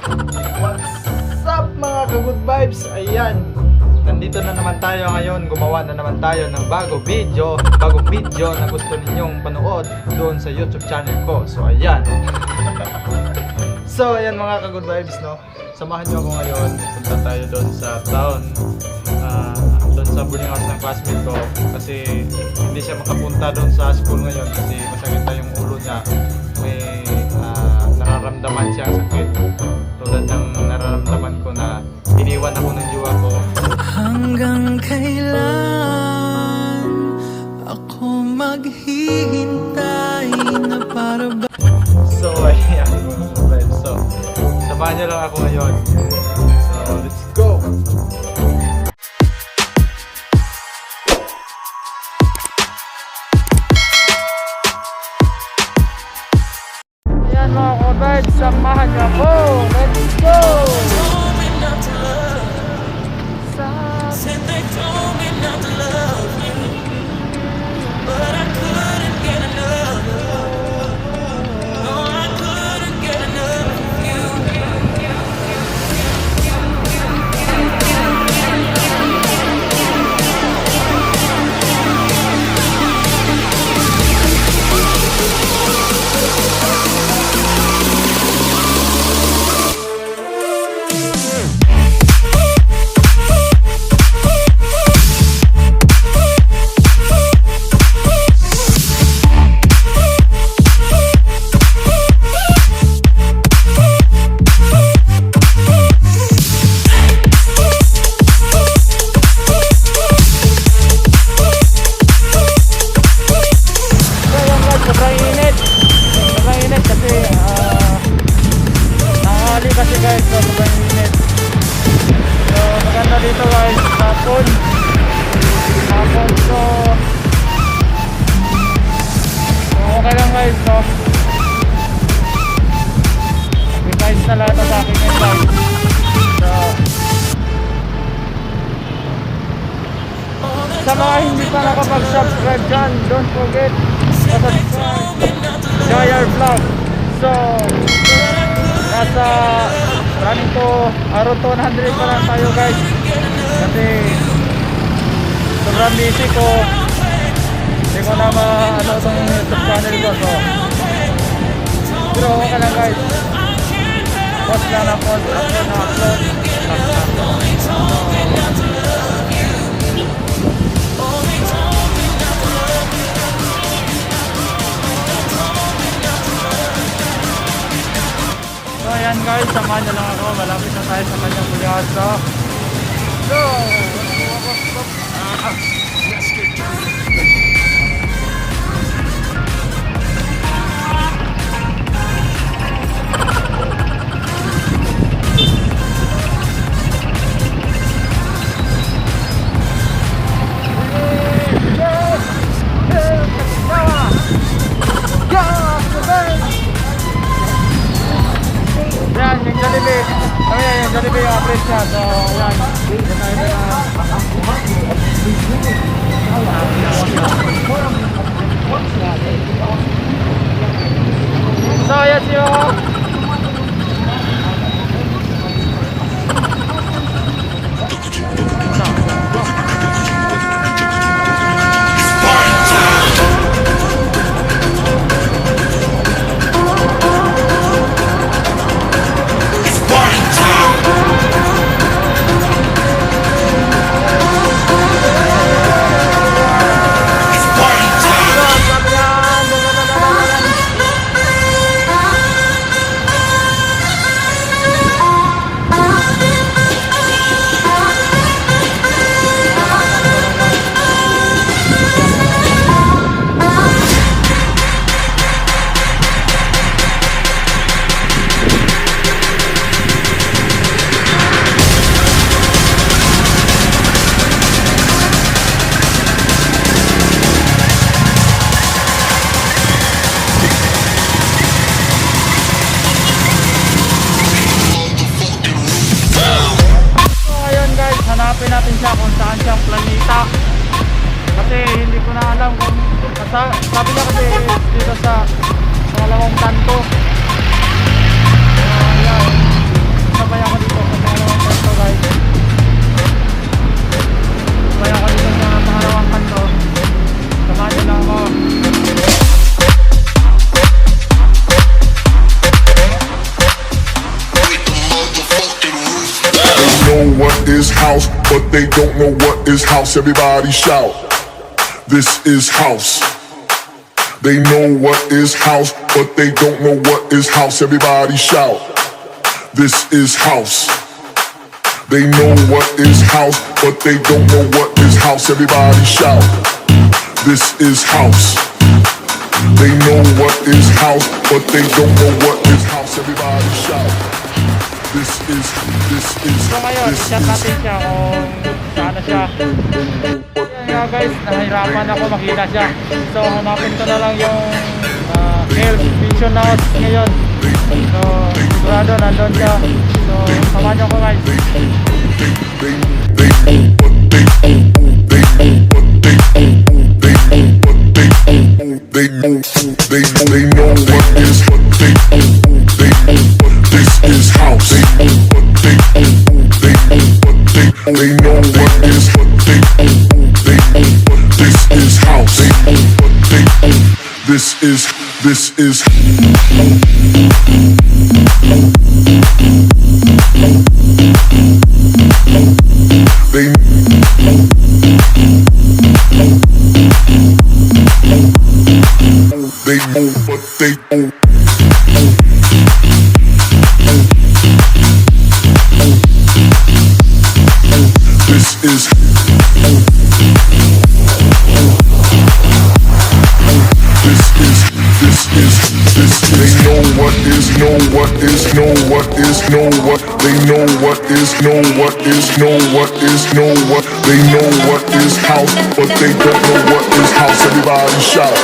What's up mga ka-good vibes? Ayan, nandito na naman tayo ngayon. Gumawa na naman tayo ng bago video. Bagong video na gusto ninyong panood doon sa YouTube channel ko. So ayan. so ayan mga ka-good vibes no. Samahan niyo ako ngayon. Punta tayo doon sa town. Ah, doon sa boarding house ng classmate ko. Kasi hindi siya makapunta doon sa school ngayon kasi masakit na yung ulo niya. May ah, nararamdaman siya sakit. Tulad ng nararamdaman ko na iniwan ako ng jowa ko. Hanggang kailan ako maghihintay na para ba So, ayan. So, samahan niyo lang ako ngayon. So, let's go! Sa mga hindi pa nakapag-subscribe dyan, don't forget subscribe Jayar Vlog. So, nasa running to araw to 100 pa lang tayo guys. Kasi sobrang busy ko. Hindi ko na ma-ano itong YouTube channel ko. So, pero okay lang guys. Post lang na post. Upload na upload. So ayan guys, samahan niyo lang ako. Malapit na tayo sa kanyang kulyasa. So, Yan, Yan, yung average niya. So, yan. Yan tayo na. So, yan yung... hanapin natin siya kung saan siyang planeta. Kasi hindi ko na alam kung sa, sabi niya kasi dito sa pangalawang kanto. So, ayan. is they don't know what is house. Everybody shout. This is house. They know what is house, but they don't know what is house. Everybody shout. This is house. They know what is house, but they don't know what is house. Everybody shout. This is house. They know what is house, but they don't know what is house. Everybody shout. This is, this is, So ngayon, this is natin siya kung saan na siya. Nga guys, nahirapan ako makita siya. So hanapin ko na lang yung uh, health vision na ngayon. So sigurado nandun siya. So samahan niyo ko guys. they, they, they, they, is, this is. They They know what they know. Is know what is know what is know what. They know what is know what is know what is know what. They know what is house but they don't know what is house. Everybody shout.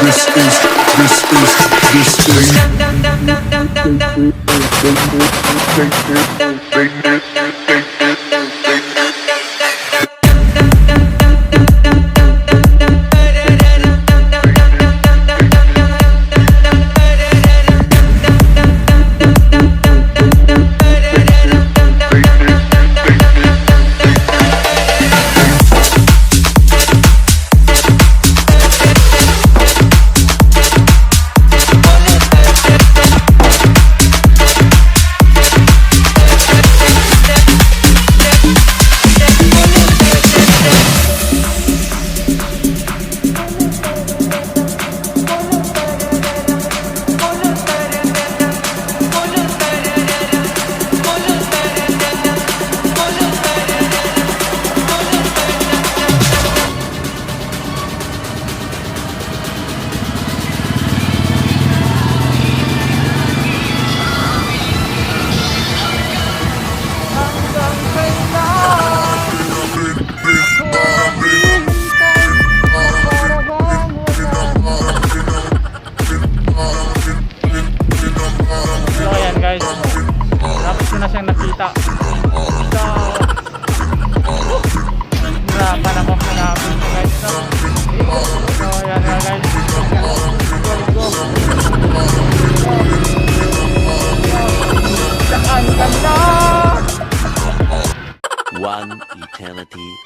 This is this is this is. They, they, they, So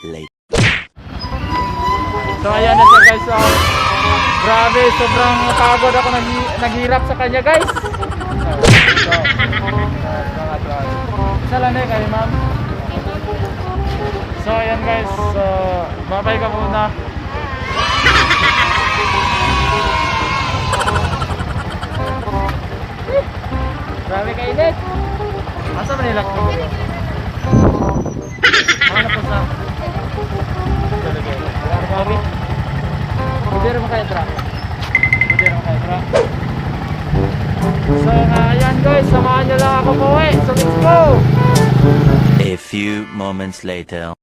later. So ayan na siya guys. So, grabe, sobrang pagod ako nag naghirap sa kanya guys. So. Isa lang eh ma'am. So ayan guys. So, babay ka muna. Grabe ka init. Asa ba nila ko? Ano po sa? Grabe. Pwede mo kayo tra. Pwede mo kayo tra. So ayan guys, samahan nyo lang ako po eh. So let's go! A few moments later.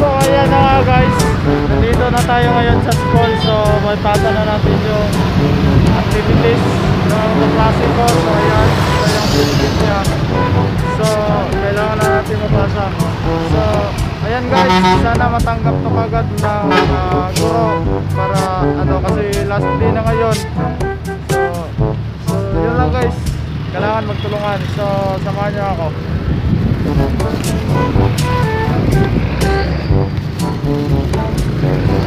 So ayan na nga guys. Nandito na tayo ngayon sa school. So na natin yung activities ng kaklase ko. So ayan, ito yung activities niya. Ayan guys, sana matanggap to kagad ng ah, guro para ano kasi last day na ngayon. So, so yun lang guys. Kailangan magtulungan. So samahan niyo ako. Sir,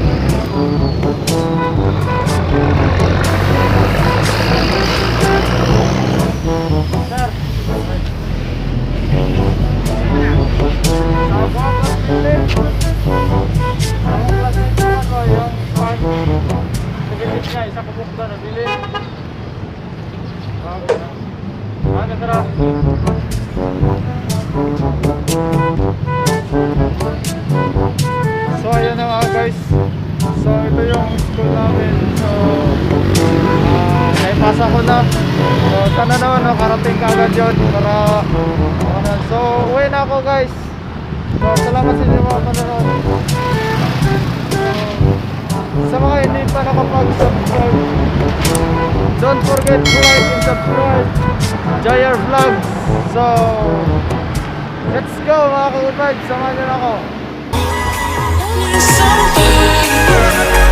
na. So sana naman no, ka agad yun para ano. So uwi na ako guys. So salamat sa inyo mga panonood. Sa mga hindi pa nakapag-subscribe Don't forget to like and subscribe Jayer Vlogs So Let's go mga ka-good Samahan nyo na ako something